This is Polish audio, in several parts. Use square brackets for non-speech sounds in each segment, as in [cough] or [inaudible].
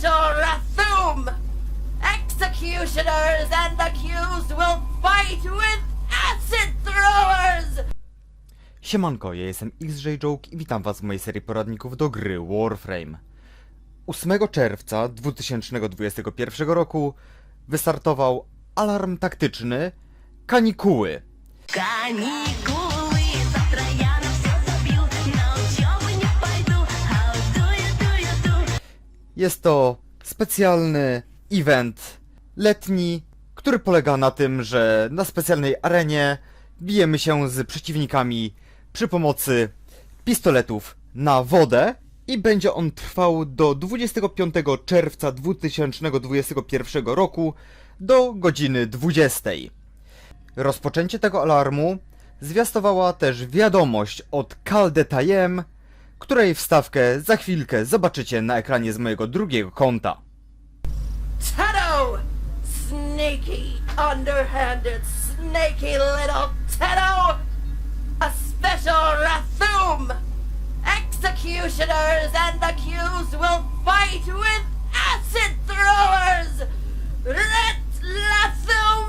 shall resume. Executioners and accused will fight with acid throwers! Siemanko, ja jestem XJ Joke i witam was w mojej serii poradników do gry Warframe. 8 czerwca 2021 roku wystartował alarm taktyczny Kanikuły. Kanikuły! Jest to specjalny event letni, który polega na tym, że na specjalnej arenie bijemy się z przeciwnikami przy pomocy pistoletów na wodę i będzie on trwał do 25 czerwca 2021 roku do godziny 20. Rozpoczęcie tego alarmu zwiastowała też wiadomość od Caldetayem, której wstawkę za chwilkę zobaczycie na ekranie z mojego drugiego konta. Teto! Sneaky, underhanded, snaky little Teto! A special Rathum! Executioners and accused will fight with acid throwers! Let Rathum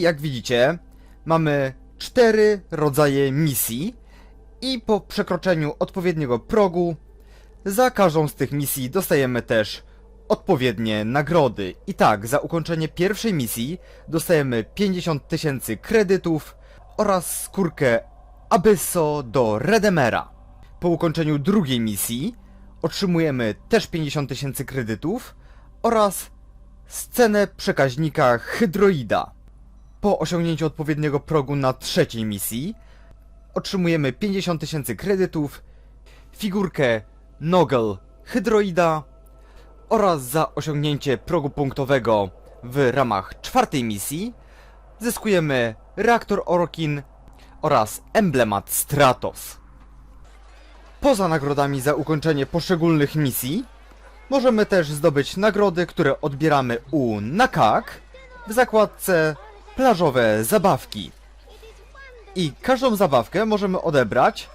Jak widzicie, mamy cztery rodzaje misji i po przekroczeniu odpowiedniego progu za każdą z tych misji dostajemy też odpowiednie nagrody. I tak, za ukończenie pierwszej misji dostajemy 50 tysięcy kredytów oraz skórkę Abysso do Redemera. Po ukończeniu drugiej misji otrzymujemy też 50 tysięcy kredytów oraz scenę przekaźnika Hydroida. Po osiągnięciu odpowiedniego progu na trzeciej misji otrzymujemy 50 tysięcy kredytów, figurkę Nogel Hydroida oraz za osiągnięcie progu punktowego w ramach czwartej misji zyskujemy reaktor Orokin oraz emblemat Stratos. Poza nagrodami za ukończenie poszczególnych misji możemy też zdobyć nagrody, które odbieramy u Nakak w zakładce plażowe zabawki. I każdą zabawkę możemy odebrać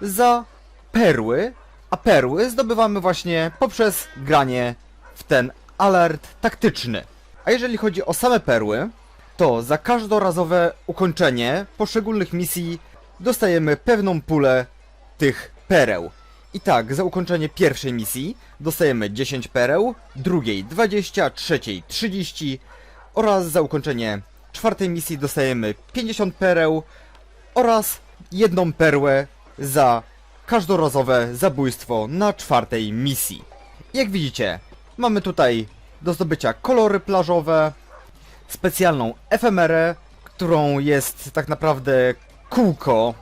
za perły, a perły zdobywamy właśnie poprzez granie w ten alert taktyczny. A jeżeli chodzi o same perły, to za każdorazowe ukończenie poszczególnych misji dostajemy pewną pulę tych pereł. I tak, za ukończenie pierwszej misji dostajemy 10 pereł, drugiej 20, trzeciej 30 oraz za ukończenie czwartej misji dostajemy 50 pereł oraz jedną perłę za każdorazowe zabójstwo na czwartej misji. Jak widzicie, mamy tutaj do zdobycia kolory plażowe, specjalną efemerę, którą jest tak naprawdę kółko,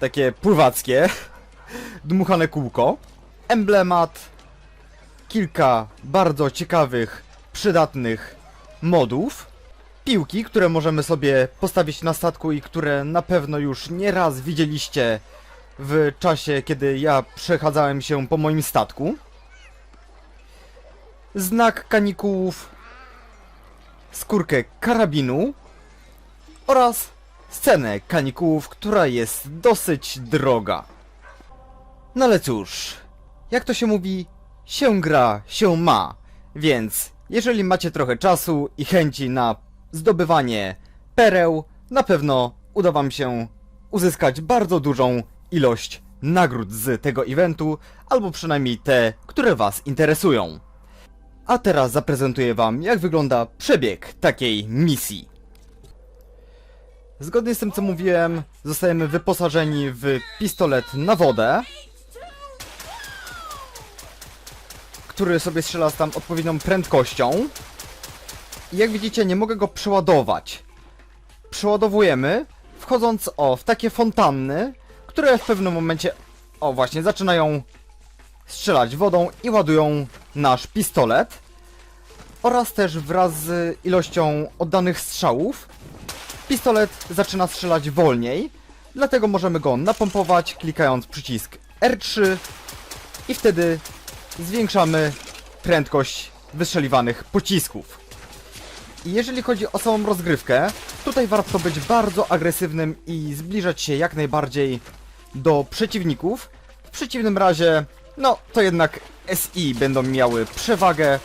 takie pływackie, [laughs] dmuchane kółko, emblemat, kilka bardzo ciekawych, przydatnych modów, piłki, które możemy sobie postawić na statku i które na pewno już nieraz widzieliście w czasie, kiedy ja przechadzałem się po moim statku. Znak kanikułów, skórkę karabinu oraz scenę kanikułów, która jest dosyć droga. No ale cóż, jak to się mówi, się gra, się ma. Więc jeżeli macie trochę czasu i chęci na zdobywanie pereł, na pewno uda wam się uzyskać bardzo dużą ilość nagród z tego eventu, albo przynajmniej te, które Was interesują. A teraz zaprezentuję Wam, jak wygląda przebieg takiej misji. Zgodnie z tym, co mówiłem, zostajemy wyposażeni w pistolet na wodę, który sobie strzela z tam odpowiednią prędkością. I jak widzicie, nie mogę go przeładować. Przeładowujemy, wchodząc o w takie fontanny, które w pewnym momencie, o właśnie, zaczynają strzelać wodą i ładują nasz pistolet. Oraz też wraz z ilością oddanych strzałów, pistolet zaczyna strzelać wolniej, dlatego możemy go napompować klikając przycisk R3 i wtedy zwiększamy prędkość wystrzeliwanych pocisków. I jeżeli chodzi o samą rozgrywkę, tutaj warto być bardzo agresywnym i zbliżać się jak najbardziej do przeciwników. W przeciwnym razie, no to jednak SI będą miały przewagę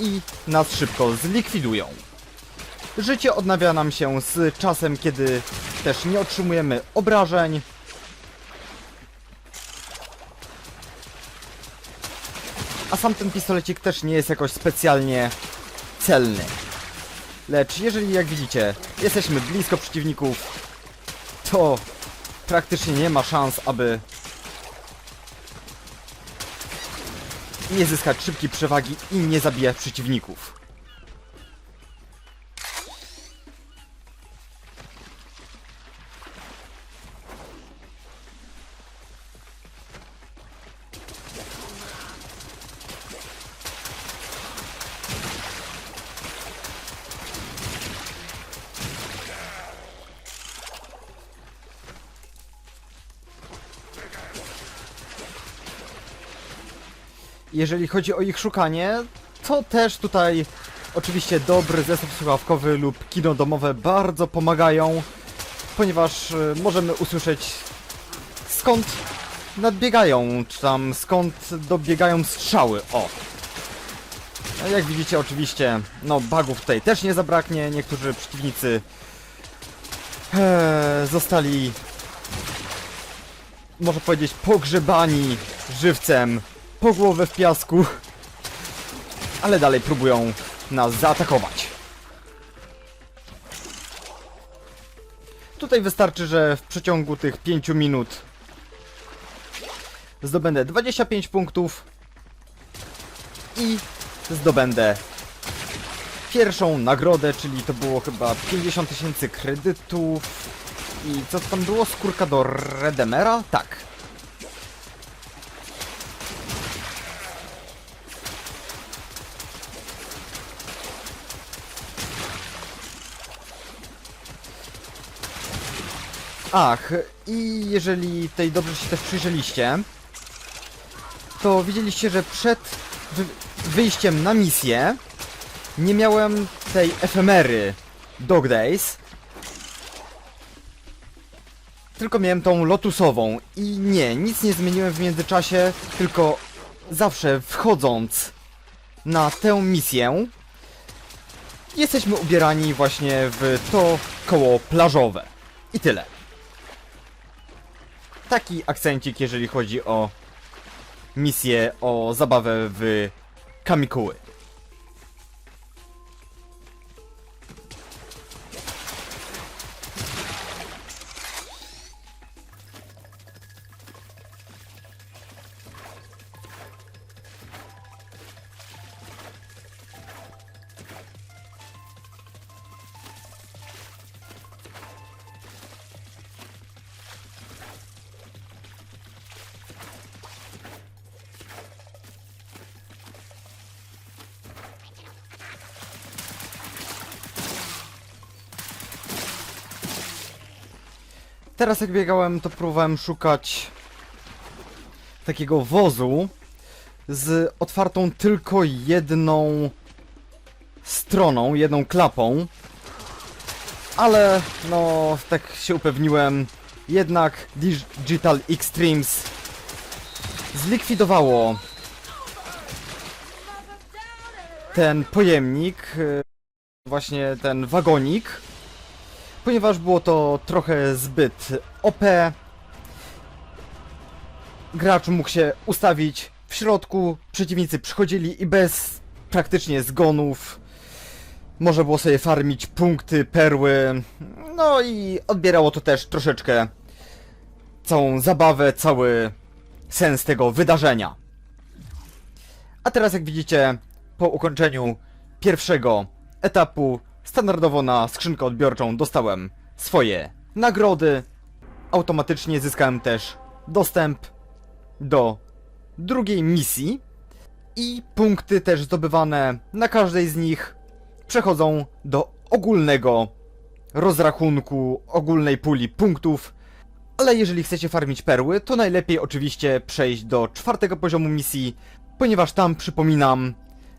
i nas szybko zlikwidują. Życie odnawia nam się z czasem, kiedy też nie otrzymujemy obrażeń. A sam ten pistolecik też nie jest jakoś specjalnie celny. Lecz jeżeli, jak widzicie, jesteśmy blisko przeciwników, to praktycznie nie ma szans, aby nie zyskać szybkiej przewagi i nie zabijać przeciwników. Jeżeli chodzi o ich szukanie, to też tutaj oczywiście dobry zestaw słuchawkowy lub kino domowe bardzo pomagają, ponieważ y, możemy usłyszeć skąd nadbiegają, czy tam skąd dobiegają strzały, o. No, jak widzicie oczywiście, no bugów tutaj też nie zabraknie, niektórzy przeciwnicy e, zostali można powiedzieć pogrzebani żywcem po głowę w piasku, ale dalej próbują nas zaatakować. Tutaj wystarczy, że w przeciągu tych 5 minut zdobędę 25 punktów i zdobędę pierwszą nagrodę, czyli to było chyba 50 tysięcy kredytów i co tam było? Skórka do Redemera? Tak. Ach, i jeżeli tutaj dobrze się też przyjrzeliście, to widzieliście, że przed wy wyjściem na misję nie miałem tej efemery Dog Days, tylko miałem tą lotusową i nie, nic nie zmieniłem w międzyczasie, tylko zawsze wchodząc na tę misję jesteśmy ubierani właśnie w to koło plażowe. I tyle. Taki akcencik, jeżeli chodzi o misję, o zabawę w Kamikuły. Teraz jak biegałem, to próbowałem szukać takiego wozu z otwartą tylko jedną stroną, jedną klapą. Ale no, tak się upewniłem, jednak Digital Extremes zlikwidowało ten pojemnik, e, właśnie ten wagonik, ponieważ było to trochę zbyt OP gracz mógł się ustawić w środku, przeciwnicy przychodzili i bez praktycznie zgonów można było sobie farmić punkty, perły, no i odbierało to też troszeczkę całą zabawę, cały sens tego wydarzenia. A teraz jak widzicie, po ukończeniu pierwszego etapu, standardowo na skrzynkę odbiorczą dostałem swoje nagrody. Automatycznie zyskałem też dostęp do drugiej misji i punkty też zdobywane na każdej z nich przechodzą do ogólnego rozrachunku, ogólnej puli punktów. Ale jeżeli chcecie farmić perły, to najlepiej oczywiście przejść do czwartego poziomu misji, ponieważ tam, przypominam,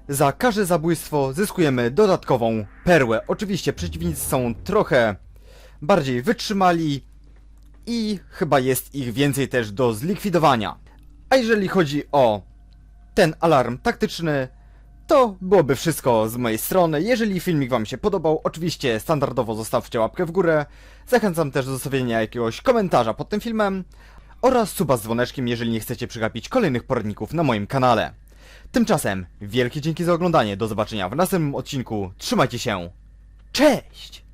za każde zabójstwo zyskujemy dodatkową perłę. Oczywiście przeciwnicy są trochę bardziej wytrzymali i chyba jest ich więcej też do zlikwidowania. A jeżeli chodzi o ten alarm taktyczny, to byłoby wszystko z mojej strony. Jeżeli filmik Wam się podobał, oczywiście standardowo zostawcie łapkę w górę. Zachęcam też do zostawienia jakiegoś komentarza pod tym filmem oraz suba z dzwoneczkiem, jeżeli nie chcecie przegapić kolejnych poradników na moim kanale. Tymczasem wielkie dzięki za oglądanie, do zobaczenia w następnym odcinku, trzymajcie się, cześć!